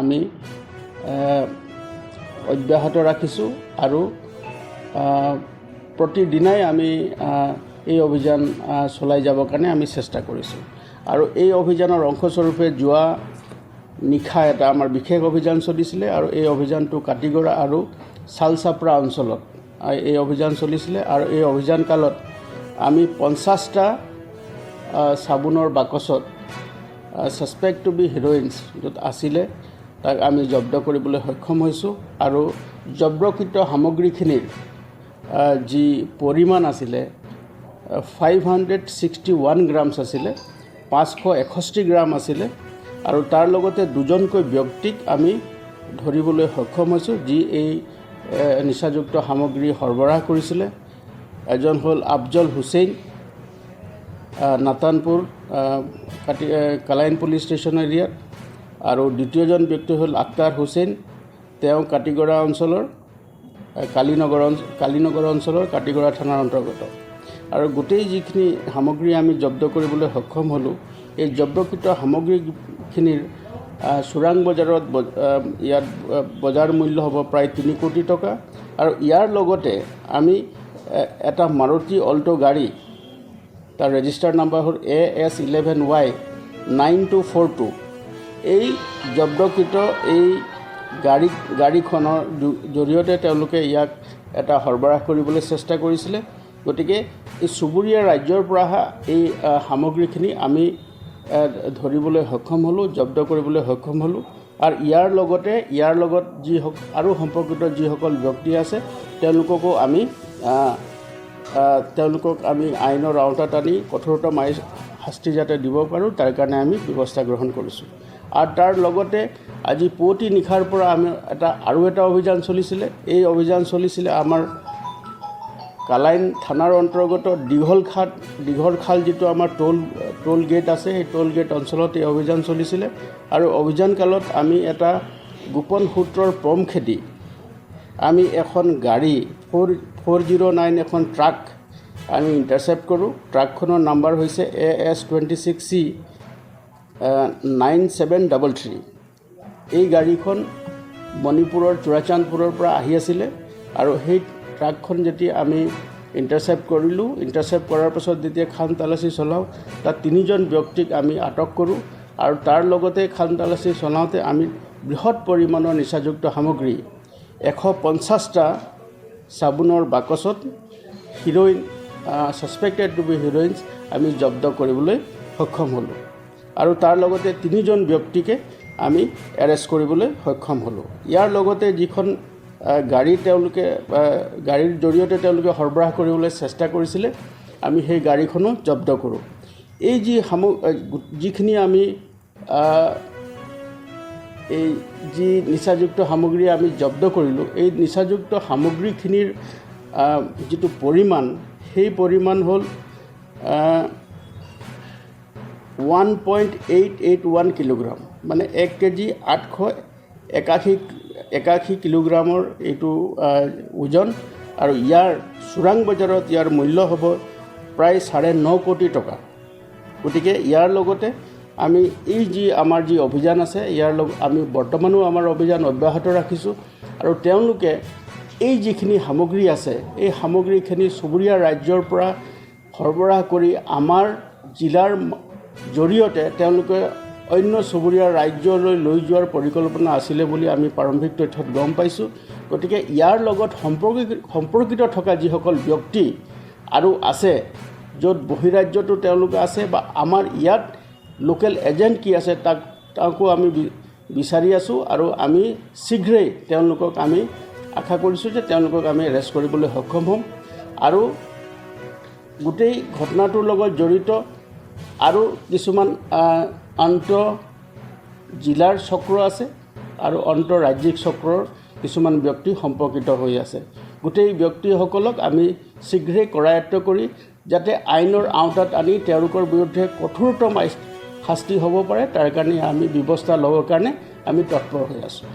আমি অব্যাহত ৰাখিছোঁ আৰু প্ৰতিদিনাই আমি এই অভিযান চলাই যাবৰ কাৰণে আমি চেষ্টা কৰিছোঁ। আৰু এই অভিযানৰ অংশস্বৰূপে যোৱা নিশা এটা আমাৰ বিশেষ অভিযান চলিছিলে আৰু এই অভিযানটো কাটিগড়া আৰু চালচাপৰা অঞ্চলত এই অভিযান চলিছিলে আৰু এই অভিযান কালত আমি পঞ্চাছটা চাবোনৰ বাকচত ছাছপেক্ট টু বি হিৰইনছ য'ত আছিলে তাক আমি জব্দ কৰিবলৈ সক্ষম হৈছোঁ। আৰু জব্দকৃত সামগ্ৰীখিনিৰ যি পৰিমাণ আছিলে five hundred sixty one grams আছিলে, পাঁচশো এষষ্ঠি গ্ৰাম আছিলে, আৰু তাৰ লগতে দুজনকৈ ব্যক্তিক আমি ধৰিবলৈ সক্ষম হৈছোঁ, যি এই নিচাযুক্ত সামগ্ৰী সৰবৰাহ কৰিছিলে। এজন হ'ল আফজল হুছেইন নাতানপুৰ কাটি কালাইন পুলিচ ষ্টেচন এৰিয়াত। আৰু দ্বিতীয়জন ব্যক্তি হ'ল আক্তাৰ হুছেইন। তেওঁ কাটিগড়া অঞ্চলৰ কালীনগৰ কালীনগৰ অঞ্চলৰ কাটিগড়া থানাৰ অন্তৰ্গত। আৰু গোটেই যিখিনি সামগ্ৰী আমি জব্দ কৰিবলৈ সক্ষম হ'লোঁ, এই জব্দকৃত সামগ্ৰীখিনিৰ চোৰাং বজাৰত ইয়াত বজাৰ মূল্য হ'ব প্ৰায় তিনি কোটি টকা। আৰু ইয়াৰ লগতে আমি এটা মাৰুতি অল্টো গাড়ী, তাৰ ৰেজিষ্টাৰ নাম্বাৰ হ'ল A S eleven Y nine two four two. এই জব্দকৃত এই গাড়ী, গাড়ীখনৰ জৰিয়তে তেওঁলোকে ইয়াক এটা সৰবৰাহ কৰিবলৈ চেষ্টা কৰিছিলে। গতিকে এই চুবুৰীয়া ৰাজ্যৰ পৰা অহা এই সামগ্ৰীখিনি আমি ধৰিবলৈ সক্ষম হ'লোঁ, জব্দ কৰিবলৈ সক্ষম হ'লোঁ। আৰু ইয়াৰ লগতে, ইয়াৰ লগত যি আৰু সম্পৰ্কিত যিসকল ব্যক্তি আছে, তেওঁলোককো আমি তেওঁলোকক আমি আইনৰ আওতাত আনি কঠোৰতম আই শাস্তি যাতে দিব পাৰোঁ, তাৰ কাৰণে আমি ব্যৱস্থা গ্ৰহণ কৰিছোঁ। আৰু তাৰ লগতে আজি পুৱতি নিশাৰ পৰা আমি এটা আৰু এটা অভিযান চলিছিলে। এই অভিযান চলিছিলে আমাৰ কালাইন থানাৰ অন্তৰ্গত দীঘল খাট, দীঘল খাল যিটো আমাৰ টোল টোল গেট আছে, সেই টোল গেট অঞ্চলত এই অভিযান চলিছিলে। আৰু অভিযান কালত আমি এটা গোপন সূত্ৰৰ পম খেদি আমি এখন গাড়ী, ফ'ৰ ফ'ৰ জিৰ' নাইন এখন ট্ৰাক আমি ইণ্টাৰচেপ্ট কৰোঁ। ট্ৰাকখনৰ নাম্বাৰ হৈছে A S twenty six C nine seven double three এই গাড়ীখন মণিপুৰৰ, চোৰাচান্দপুৰৰ পৰা আহি আছিলে আৰু সেই ট্ৰাকখন যেতিয়া আমি ইণ্টাৰচেপ্ট কৰিলোঁ ইণ্টাৰচেপ্ট কৰাৰ পাছত যেতিয়া খান তালাচী চলাওঁ, তাত তিনিজন ব্যক্তিক আমি আটক কৰোঁ আৰু তাৰ লগতে খান তালাচী চলাওঁতে আমি বৃহৎ পৰিমাণৰ নিচাযুক্ত সামগ্ৰী, এশ পঞ্চাছটা চাবোনৰ বাকচত heroin suspected to be heroins আমি জব্দ কৰিবলৈ সক্ষম হ'লোঁ। আৰু তাৰ লগতে তিনিজন ব্যক্তিকে আমি এৰেষ্ট কৰিবলৈ সক্ষম হ'লোঁ। ইয়াৰ লগতে যিখন গাড়ী তেওঁলোকে গাড়ীৰ জৰিয়তে তেওঁলোকে সৰবৰাহ কৰিবলৈ চেষ্টা কৰিছিলে, আমি সেই গাড়ীখনো জব্দ কৰোঁ। এই যি সাম যিখিনি আমি এই যি নিচাযুক্ত সামগ্ৰী আমি জব্দ কৰিলোঁ, এই নিচাযুক্ত সামগ্ৰীখিনিৰ যিটো পৰিমাণ, সেই পৰিমাণ হ'ল one point eight eight one kilogram মানে এক কেজি আঠশ একাশী একাশী কিলোগ্ৰামৰ এইটো ওজন। আৰু ইয়াৰ চোৰাং বজাৰত ইয়াৰ মূল্য হ'ব প্ৰায় চাৰে ন কোটি টকা। গতিকে ইয়াৰ লগতে আমি এই যি আমাৰ যি অভিযান আছে, ইয়াৰ লগ, আমি বৰ্তমানো আমাৰ অভিযান অব্যাহত ৰাখিছোঁ। আৰু তেওঁলোকে এই যিখিনি সামগ্ৰী আছে, এই সামগ্ৰীখিনি চুবুৰীয়া ৰাজ্যৰ পৰা সৰবৰাহ কৰি আমাৰ জিলাৰ জৰিয়তে তেওঁলোকে অন্য চুবুৰীয়া ৰাজ্যলৈ লৈ যোৱাৰ পৰিকল্পনা আছিলে বুলি আমি প্ৰাৰম্ভিক তথ্যত গম পাইছোঁ। গতিকে ইয়াৰ লগত সম্পৰ্কিত সম্পৰ্কিত থকা যিসকল ব্যক্তি আৰু আছে, য'ত বহিৰাজ্যতো তেওঁলোকে আছে বা আমাৰ ইয়াত লোকেল এজেণ্ট কি আছে তাক, তাকো আমি বিচাৰি আছোঁ আৰু আমি শীঘ্ৰেই তেওঁলোকক আমি আশা কৰিছোঁ যে তেওঁলোকক আমি এৰেষ্ট কৰিবলৈ সক্ষম হ'ম। আৰু গোটেই ঘটনাটোৰ লগত জড়িত আৰু কিছুমান আন্ত জিলাৰ চক্ৰ আছে আৰু আন্তঃৰাজ্যিক চক্ৰৰ কিছুমান ব্যক্তি সম্পৰ্কিত হৈ আছে। গোটেই ব্যক্তিসকলক আমি শীঘ্ৰেই কৰায়ত্ব কৰি যাতে আইনৰ আওতাত আনি তেওঁলোকৰ বিৰুদ্ধে কঠোৰতম শাস্তি হ'ব পাৰে তাৰ কাৰণে আমি ব্যৱস্থা ল'বৰ কাৰণে আমি তৎপৰ হৈ আছোঁ।